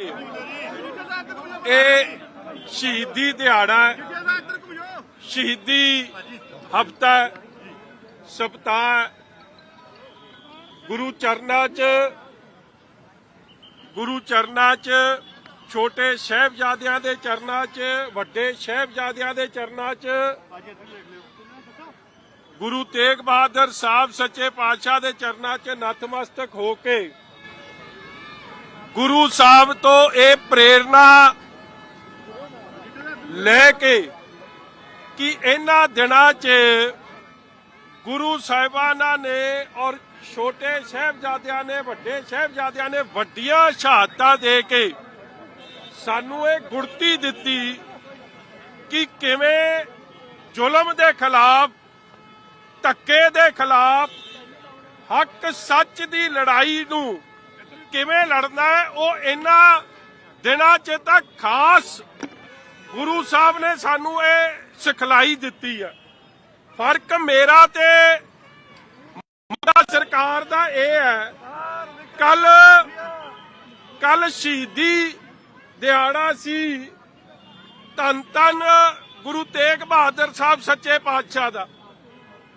ਇਹ ਸ਼ਹੀਦੀ ਦਿਹਾੜਾ ਸ਼ਹੀਦੀ ਹਫਤਾ ਸਪਤਾਹ ਗੁਰੂ ਚਰਨਾਂ 'ਚ, ਗੁਰੂ ਚਰਨਾਂ 'ਚ, ਛੋਟੇ ਸਹਿਬਜ਼ਾਦਿਆਂ ਦੇ ਚਰਨਾਂ 'ਚ, ਵੱਡੇ ਸਹਿਬਜ਼ਾਦਿਆਂ ਦੇ ਚਰਨਾਂ 'ਚ। ਗੁਰੂ ਤੇਗ ਬਹਾਦਰ ਸਾਹਿਬ ਸੱਚੇ ਪਾਤਸ਼ਾਹ ਦੇ ਚਰਨਾਂ 'ਚ ਨਤਮਸਤਕ ਹੋ ਕੇ ਗੁਰੂ ਸਾਹਿਬ ਤੋਂ ਇਹ ਪ੍ਰੇਰਣਾ ਲੈ ਕੇ ਕਿ ਇਹਨਾਂ ਦਿਨਾਂ 'ਚ ਗੁਰੂ ਸਾਹਿਬਾਨਾਂ ਨੇ ਔਰ ਛੋਟੇ ਸਾਹਿਬਜ਼ਾਦਿਆਂ ਨੇ, ਵੱਡੇ ਸਾਹਿਬਜ਼ਾਦਿਆਂ ਨੇ ਵੱਡੀਆਂ ਸ਼ਹਾਦਤਾਂ ਦੇ ਕੇ ਸਾਨੂੰ ਇਹ ਗੁੜਤੀ ਦਿੱਤੀ ਕਿ ਕਿਵੇਂ ਜ਼ੁਲਮ ਦੇ ਖਿਲਾਫ, ਧੱਕੇ ਦੇ ਖਿਲਾਫ ਹੱਕ ਸੱਚ ਦੀ ਲੜਾਈ ਨੂੰ ਕਿਵੇਂ ਲੜਨਾ ਹੈ, ਉਹ ਇਹਨਾਂ ਦਿਨਾਂ 'ਚ ਤਾਂ ਖਾਸ ਗੁਰੂ ਸਾਹਿਬ ਨੇ ਸਾਨੂੰ ਇਹ ਸਿਖਲਾਈ ਦਿੱਤੀ ਹੈ। ਫ਼ਰਕ ਮੇਰਾ ਤੇ ਮੁੱਦਾ ਸਰਕਾਰ ਦਾ ਇਹ ਹੈ, ਕੱਲ ਕੱਲ ਸ਼ਹੀਦੀ ਦਿਹਾੜਾ ਸੀ, ਧੰਨ ਧੰਨ ਗੁਰੂ ਤੇਗ ਬਹਾਦਰ ਸਾਹਿਬ ਸੱਚੇ ਪਾਤਸ਼ਾਹ ਦਾ।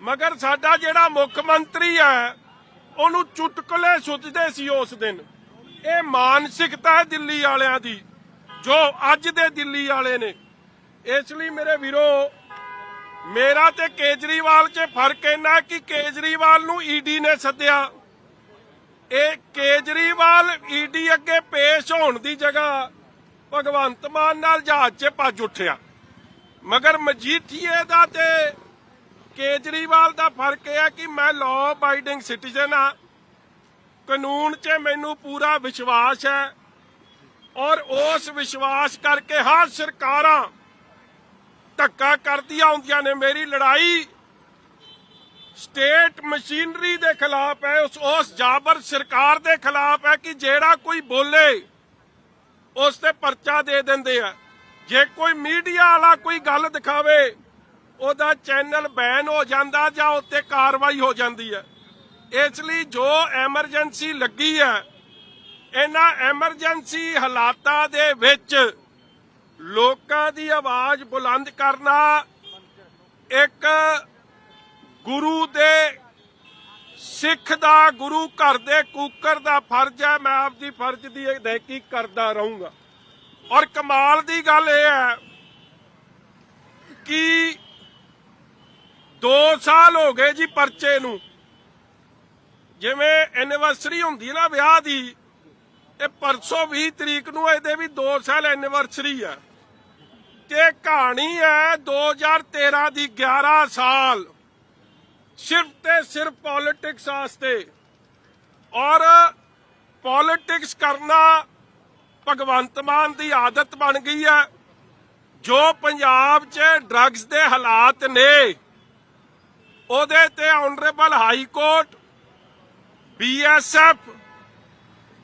ਮਗਰ ਸਾਡਾ ਜਿਹੜਾ ਮੁੱਖ ਮੰਤਰੀ ਹੈ ਉਹਨੂੰ ਚੁਟਕਲੇ ਸੁੱਝਦੇ ਸੀ ਉਸ ਦਿਨ। ਇਹ ਮਾਨਸਿਕਤਾ ਹੈ ਦਿੱਲੀ ਵਾਲਿਆਂ ਦੀ, ਜੋ ਅੱਜ ਦੇ ਦਿੱਲੀ ਵਾਲੇ ਨੇ। ਇਸ ਲਈ ਮੇਰੇ ਵੀਰੋ, ਮੇਰਾ ਤੇ ਕੇਜਰੀਵਾਲ 'ਚ ਫ਼ਰਕ ਇੰਨਾ ਕਿ ਕੇਜਰੀਵਾਲ ਨੂੰ ਈਡੀ ਨੇ ਸੱਦਿਆ। ਇਹ ਕੇਜਰੀਵਾਲ ਈਡੀ ਅੱਗੇ ਪੇਸ਼ ਹੋਣ ਦੀ ਜਗ੍ਹਾ ਭਗਵੰਤ ਮਾਨ ਨਾਲ ਜਹਾਜ਼ 'ਚ ਭੱਜ ਉੱਠਿਆ। ਮਗਰ ਮਜੀਠੀਏ ਦਾ ਤੇ ਕੇਜਰੀਵਾਲ ਦਾ ਫ਼ਰਕ ਇਹ ਹੈ ਕਿ ਮੈਂ ਲਾਅ ਅਬਾਈਡਿੰਗ ਸਿਟੀਜ਼ਨ ਆ। ਕਾਨੂੰਨ 'ਚ ਮੈਨੂੰ ਪੂਰਾ ਵਿਸ਼ਵਾਸ ਹੈ ਔਰ ਉਸ ਵਿਸ਼ਵਾਸ ਕਰਕੇ ਹਰ ਸਰਕਾਰਾਂ ਧੱਕਾ ਕਰਦੀਆਂ ਹੁੰਦੀਆਂ ਨੇ। ਮੇਰੀ ਲੜਾਈ ਸਟੇਟ ਮਸ਼ੀਨਰੀ ਦੇ ਖਿਲਾਫ ਹੈ, ਉਸ ਉਸ ਜਾਬਰ ਸਰਕਾਰ ਦੇ ਖਿਲਾਫ ਹੈ ਕਿ ਜਿਹੜਾ ਕੋਈ ਬੋਲੇ, ਉਸ ਤੇ ਪਰਚਾ ਦੇ ਦਿੰਦੇ ਆ। ਜੇ ਕੋਈ ਮੀਡੀਆ ਵਾਲਾ ਕੋਈ ਗੱਲ ਦਿਖਾਵੇ ਉਹਦਾ ਚੈਨਲ ਬੈਨ ਹੋ ਜਾਂਦਾ ਜਾਂ ਉੱਤੇ ਕਾਰਵਾਈ ਹੋ ਜਾਂਦੀ ਹੈ। ਇਸ ਲਈ ਜੋ ਐਮਰਜੈਂਸੀ ਲੱਗੀ ਹੈ, ਇਹਨਾਂ ਐਮਰਜੈਂਸੀ ਹਾਲਾਤਾਂ ਦੇ ਵਿੱਚ ਲੋਕਾਂ ਦੀ ਆਵਾਜ਼ ਬੁਲੰਦ ਕਰਨਾ ਇੱਕ ਗੁਰੂ ਦੇ ਸਿੱਖ ਦਾ, ਗੁਰੂ ਘਰ ਦੇ ਕੂਕਰ ਦਾ ਫਰਜ਼ ਹੈ। ਮੈਂ ਆਪਦੀ ਫਰਜ਼ ਦੀ ਅਦਾਇਗੀ ਕਰਦਾ ਰਹੂੰਗਾ। ਔਰ ਕਮਾਲ ਦੀ ਗੱਲ ਇਹ ਹੈ ਕਿ 2 ਸਾਲ ਹੋ ਗਏ ਜੀ ਪਰਚੇ ਨੂੰ। ਜਿਵੇਂ ਐਨੀਵਰਸਰੀ ਹੁੰਦੀ ਹੈ ਨਾ ਵਿਆਹ ਦੀ, ਇਹ ਪਰਸੋਂ 20 ਤਰੀਕ ਨੂੰ ਇਹਦੇ ਵੀ 2 ਸਾਲ ਐਨੀਵਰਸਰੀ ਆ। ਤੇ ਕਹਾਣੀ ਹੈ 2013 ਦੀ 11 ਸਾਲ, ਸਿਰਫ ਤੇ ਸਿਰਫ ਪੋਲਿਟਿਕਸ ਵਾਸਤੇ। ਔਰ ਪੋਲਿਟਿਕਸ ਕਰਨਾ ਭਗਵੰਤ ਮਾਨ ਦੀ ਆਦਤ ਬਣ ਗਈ ਹੈ। ਜੋ ਪੰਜਾਬ 'ਚ ਡਰੱਗਸ ਦੇ ਹਾਲਾਤ ਨੇ ਉਹਦੇ ਤੇ honourable high court BSF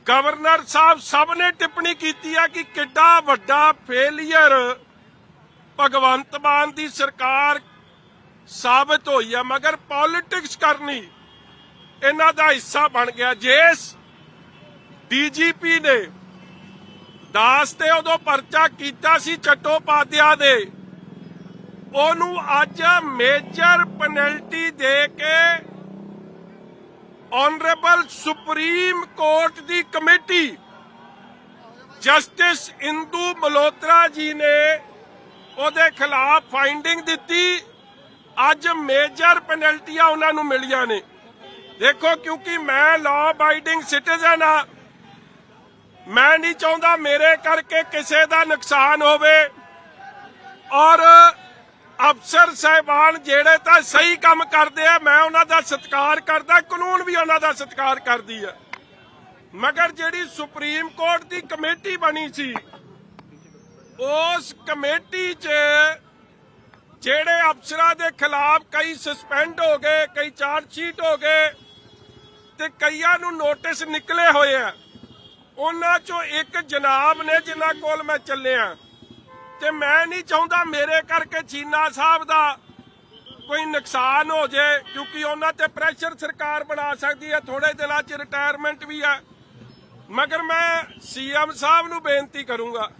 governor Sahib ਸਭ ਨੇ ਟਿੱਪਣੀ ਕੀਤੀ ਹੈ ਕਿ ਕਿੱਡਾ ਵੱਡਾ ਫੇਲਿਅਰ ਭਗਵੰਤ ਮਾਨ ਦੀ ਸਰਕਾਰ ਸਾਬਤ ਹੋਈ ਹੈ ਮਗਰ ਪੋਲਿਟਿਕਸ ਕਰਨੀ, ਇਹਨਾਂ ਦਾ ਹਿੱਸਾ ਬਣ ਗਿਆ। ਜਿਸ ਡੀਜੀਪੀ ਨੇ ਦਾਸ ਤੇ ਉਦੋਂ ਪਰਚਾ ਕੀਤਾ ਸੀ ਚਟੋਪਾਧਿਆ ਦੇ ਉਹਨੂੰ ਅੱਜ ਮੇਜਰ ਪੈਨਲਟੀ ਦੇ ਕੇ ਆਨਰੇਬਲ ਸੁਪਰੀਮ ਕੋਰਟ ਦੀ ਕਮੇਟੀ ਜਸਟਿਸ ਇੰਦੂ ਮਲੋਤਰਾ ਜੀ ਨੇ ਉਹਦੇ ਖਿਲਾਫ ਫਾਈਂਡਿੰਗ ਦਿੱਤੀ। ਅੱਜ ਮੇਜਰ ਪੈਨਲਟੀਆਂ ਉਹਨਾਂ ਨੂੰ ਮਿਲੀਆਂ ਨੇ। ਦੇਖੋ, ਕਿਉਂਕਿ ਮੈਂ ਲਾਅ ਅਬਾਈਡਿੰਗ ਸਿਟੀਜ਼ਨ ਆ ਮੈਂ ਨਹੀਂ ਚਾਹੁੰਦਾ ਮੇਰੇ ਕਰਕੇ ਕਿਸੇ ਦਾ ਨੁਕਸਾਨ ਹੋਵੇ। ਔਰ ਅਫਸਰ ਸਹਿਬਾਨ ਜਿਹੜੇ ਤਾਂ ਸਹੀ ਕੰਮ ਕਰਦੇ ਆ, ਮੈਂ ਉਹਨਾਂ ਦਾ ਸਤਿਕਾਰ ਕਰਦਾ, ਕਾਨੂੰਨ ਵੀ ਉਹਨਾਂ ਦਾ ਸਤਿਕਾਰ ਕਰਦੀ ਆ। ਮਗਰ ਜਿਹੜੀ ਸੁਪਰੀਮ ਕੋਰਟ ਦੀ ਕਮੇਟੀ ਬਣੀ ਸੀ, ਉਸ ਕਮੇਟੀ 'ਚ ਜਿਹੜੇ ਅਫਸਰਾਂ ਦੇ ਖਿਲਾਫ ਕਈ ਸਸਪੈਂਡ ਹੋ ਗਏ, ਕਈ ਚਾਰਜ ਸ਼ੀਟ ਹੋ ਗਏ ਤੇ ਕਈਆਂ ਨੂੰ ਨੋਟਿਸ ਨਿਕਲੇ ਹੋਏ ਆ, ਉਹਨਾਂ 'ਚੋਂ ਇੱਕ ਜਨਾਬ ਨੇ ਜਿਨ੍ਹਾਂ ਕੋਲ ਮੈਂ ਚੱਲਿਆ। ਤੇ ਮੈਂ ਨਹੀਂ ਚਾਹੁੰਦਾ ਮੇਰੇ ਕਰਕੇ ਚੀਨਾ ਸਾਹਿਬ ਦਾ ਕੋਈ ਨੁਕਸਾਨ ਹੋ ਜੇ ਕਿਉਂਕਿ ਉਹਨਾਂ ਤੇ ਪ੍ਰੈਸ਼ਰ ਸਰਕਾਰ ਬਣਾ ਸਕਦੀ ਹੈ ਥੋੜੇ ਦਿਨਾਂ 'ਚ ਰਿਟਾਇਰਮੈਂਟ ਵੀ ਹੈ। ਮਗਰ ਮੈਂ ਸੀਐਮ ਸਾਹਿਬ ਨੂੰ ਬੇਨਤੀ ਕਰੂੰਗਾ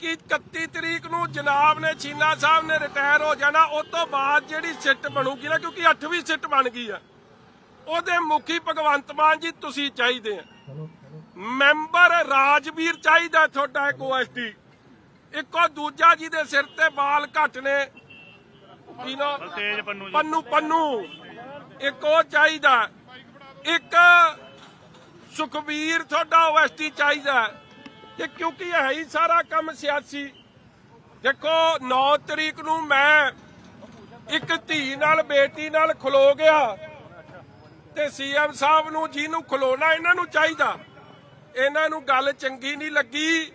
ਕਿ 31 ਤਰੀਕ ਨੂੰ ਜਨਾਬ ਨੇ ਚੀਨਾ ਸਾਹਿਬ ਨੇ ਰਿਟਾਇਰ ਹੋ ਜਾਣਾ ਉਸ ਤੋਂ ਬਾਅਦ ਜਿਹੜੀ ਸਿੱਟ ਬਣੂਗੀ ਨਾ ਕਿਉਂਕਿ 8ਵੀਂ ਸਿੱਟ ਬਣ ਗਈ ਆ ਉਹਦੇ ਮੁਖੀ ਭਗਵੰਤ ਮਾਨ ਜੀ ਤੁਸੀਂ ਚਾਹੀਦੇ ਆ। ਮੈਂਬਰ ਰਾਜਵੀਰ ਚਾਹੀਦਾ ਤੁਹਾਡਾ ਇੱਕ ਓਐਸਟੀ ਇੱਕੋ ਦੂਜਾ ਜੀ ਦੇ ਸਿਰ ਤੇ ਬਾਲ ਘੱਟ ਨੇ। ਕੀ ਨਾ? ਤੇਜ ਪੰਨੂ ਪੰਨੂ ਪੰਨੂ। ਇੱਕ ਉਹ ਚਾਹੀਦਾ। ਇੱਕ ਸੁਖਬੀਰ ਤੁਹਾਡਾ ਓਐਸਟੀ ਚਾਹੀਦਾ। ਕਿ ਕਿਉਂਕਿ ਇਹ ਹੈ ਹੀ ਸਾਰਾ ਕੰਮ ਸਿਆਸੀ। ਦੇਖੋ 9 ਤਰੀਕ ਨੂੰ ਮੈਂ ਇੱਕ ਧੀ ਨਾਲ ਬੇਟੀ ਨਾਲ ਖਲੋ ਗਿਆ। ਤੇ ਸੀਐਮ ਸਾਹਿਬ ਨੂੰ ਜਿਹਨੂੰ ਖਲੋਣਾ ਇਹਨਾਂ ਨੂੰ ਚਾਹੀਦਾ। ਇਹਨਾਂ ਨੂੰ ਗੱਲ ਚੰਗੀ ਨਹੀਂ ਲੱਗੀ।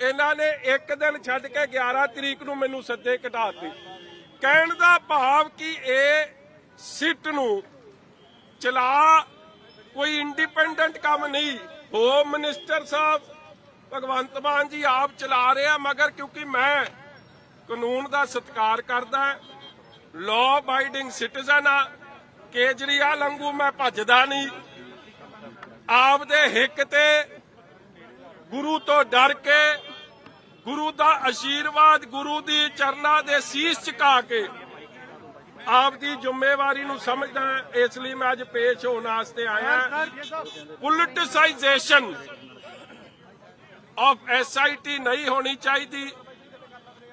ਇਹਨਾਂ ਨੇ ਇੱਕ ਦਿਨ ਛੱਡ ਕੇ 11 ਤਰੀਕ ਨੂੰ ਮੈਨੂੰ ਸੱਦੇ ਘਟਾਤੇ ਕਹਿਣ ਦਾ ਭਾਵ ਕਿ ਇਹ ਸਿੱਟ ਨੂੰ ਚਲਾ ਕੋਈ ਇੰਡੀਪੈਂਡੈਂਟ ਕੰਮ ਨਹੀਂ। ਹੋਮ ਮਿਨਿਸਟਰ ਸਾਹਿਬ, ਭਗਵੰਤ ਮਾਨ ਜੀ ਆਪ ਚਲਾ ਰਹੇ ਆ ਮਗਰ ਕਿਉਂਕਿ ਮੈਂ ਕਾਨੂੰਨ ਦਾ ਸਤਿਕਾਰ ਕਰਦਾ ਲਾਅ ਅਬਾਈਡਿੰਗ ਸਿਟੀਜ਼ਨ ਆ ਕੇਜਰੀਵਾਲ ਵਾਂਗੂ ਮੈਂ ਭੱਜਦਾ ਨਹੀਂ। ਆਪ ਦੇ ਹਿੱਕ ਤੇ ਗੁਰੂ ਤੋਂ ਡਰ ਕੇ ਗੁਰੂ ਦਾ ਆਸ਼ੀਰਵਾਦ ਗੁਰੂ ਦੀ ਚਰਨਾਂ ਦੇ ਸੀਸ ਝੁਕਾ ਕੇ ਆਪ ਦੀ ਜ਼ਿੰਮੇਵਾਰੀ ਨੂੰ ਸਮਝਦਾ ਇਸ ਲਈ ਮੈਂ ਅੱਜ ਪੇਸ਼ ਹੋਣ ਵਾਸਤੇ ਆਇਆ ਪੋਲਿਟਿਸਾਈਜੇਸ਼ਨ ਆਫ ਐਸਆਈਟੀ ਨਹੀਂ ਹੋਣੀ ਚਾਹੀਦੀ।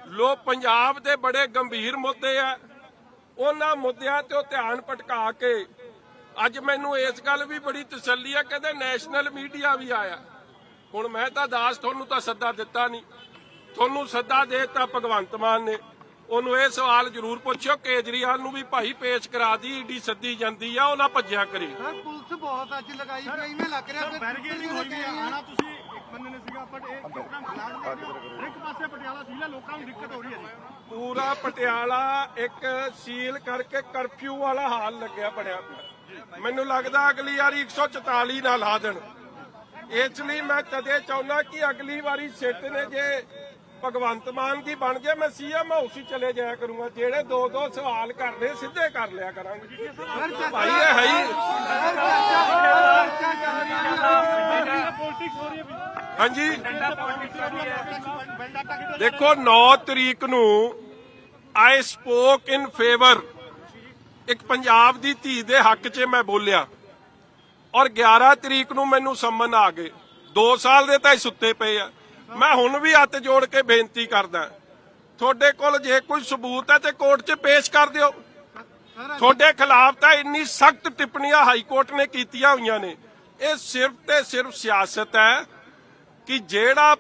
ਲੋ ਪੰਜਾਬ ਦੇ ਬੜੇ ਗੰਭੀਰ ਮੁੱਦੇ ਆ। ਉਹਨਾਂ ਮੁੱਦਿਆਂ ਤੇ ਉਹ ਧਿਆਨ ਭਟਕਾ ਕੇ ਅੱਜ ਮੈਨੂੰ ਇਸ ਗੱਲ ਵੀ ਬੜੀ ਤਸੱਲੀ ਆ, ਕਹਿੰਦੇ ਨੈਸ਼ਨਲ ਮੀਡੀਆ ਵੀ ਆਇਆ। ਹੁਣ ਮੈਂ ਤਾਂ ਦਾਸ, ਤੁਹਾਨੂੰ ਤਾਂ ਸੱਦਾ ਦਿੱਤਾ ਨਹੀਂ। ਤੁਹਾਨੂੰ ਸੱਦਾ ਦੇਤਾ ਭਗਵੰਤ ਮਾਨ ਨੇ। ਉਹਨੂੰ ਇਹ ਸਵਾਲ ਜ਼ਰੂਰ ਪੁੱਛਿਓ ਕੇਜਰੀਵਾਲ ਨੂੰ ਵੀ ਭਾਈ ਪੇਸ਼ ਕਰਾ ਦੀ ਈਡੀ ਸੱਦੀ ਜਾਂਦੀ ਆ ਉਹ ਨਾ ਭੱਜਿਆ ਕਰੇ। ਸਰ ਪੁਲਿਸ ਬਹੁਤ ਅੱਜ ਲਗਾਈ ਪਈ ਮੈਂ ਲੱਗ ਰਿਹਾ ਬੈਰੀਕੇਡਿੰਗ ਹੋਈ ਹੈ ਆਣਾ ਤੁਸੀਂ ਇੱਕ ਬੰਦੇ ਨੇ ਸੀਗਾ ਬਟ ਇਹ ਪ੍ਰੋਗਰਾਮ ਇੱਕ ਪਾਸੇ ਪਟਿਆਲਾ ਸੀਲਾ ਲੋਕਾਂ ਨੂੰ ਦਿੱਕਤ ਹੋ ਰਹੀ ਹੈ ਜੀ। ਪੂਰਾ ਪਟਿਆਲਾ ਇੱਕ ਸੀਲ ਕਰਕੇ ਕਰਫਿਊ ਵਾਲਾ ਹਾਲ ਲੱਗਿਆ ਬਣਿਆ ਮੈਨੂੰ ਲੱਗਦਾ ਅਗਲੀ ਵਾਰੀ 144 ਨਾਲ ਲਾ ਦੇਣ। ਇਸ ਲਈ ਮੈਂ ਤਦੇ ਚਾਹੁੰਦਾ ਕਿ ਅਗਲੀ ਵਾਰੀ ਸਿੱਟ ਨੇ ਜੇ ਭਗਵੰਤ ਮਾਨ ਦੀ ਬਣ ਜੇ, ਮੈਂ ਸੀਐਮ ਹਾਊਸ ਹੀ ਚਲੇ ਜਾਇਆ ਕਰੂੰਗਾ। ਜਿਹੜੇ ਦੋ ਦੋ ਸਵਾਲ ਕਰਦੇ ਸਿੱਧੇ ਕਰ ਲਿਆ ਕਰਾਂਗੇ। ਭਾਈ, ਇਹ ਹੈ ਹੀ ਹਾਂਜੀ। ਦੇਖੋ 9 ਤਰੀਕ ਨੂੰ ਆਈ ਸਪੋਕ ਇਨ ਫੇਵਰ ਇੱਕ ਪੰਜਾਬ ਦੀ ਧੀ ਦੇ ਹੱਕ 'ਚ ਮੈਂ ਬੋਲਿਆ। ਔਰ 11 ਤਰੀਕ ਨੂੰ ਮੈਨੂੰ ਸੰਮਨ ਆ ਗਏ। 2 ਸਾਲ ਦੇ ਤਾਂ ਇਹ ਸੁੱਤੇ ਪਏ ਆ। ਮੈਂ ਹੁਣ ਵੀ ਹੱਥ ਜੋੜ ਕੇ ਬੇਨਤੀ ਕਰਦਾ ਤੁਹਾਡੇ ਕੋਲ ਜੇ ਕੋਈ ਸਬੂਤ ਹੈ ਤੇ ਕੋਰਟ 'ਚ ਪੇਸ਼ ਕਰ ਦਿਓ। ਤੁਹਾਡੇ ਖਿਲਾਫ ਤਾਂ ਇੰਨੀ ਸਖਤ ਟਿੱਪਣੀਆਂ ਹਾਈ ਕੋਰਟ ਨੇ ਕੀਤੀਆਂ ਹੋਈਆਂ ਨੇ। ਇਹ ਸਿਰਫ ਤੇ ਸਿਰਫ ਸਿਆਸਤ ਹੈ ਕਿ ਜਿਹੜਾ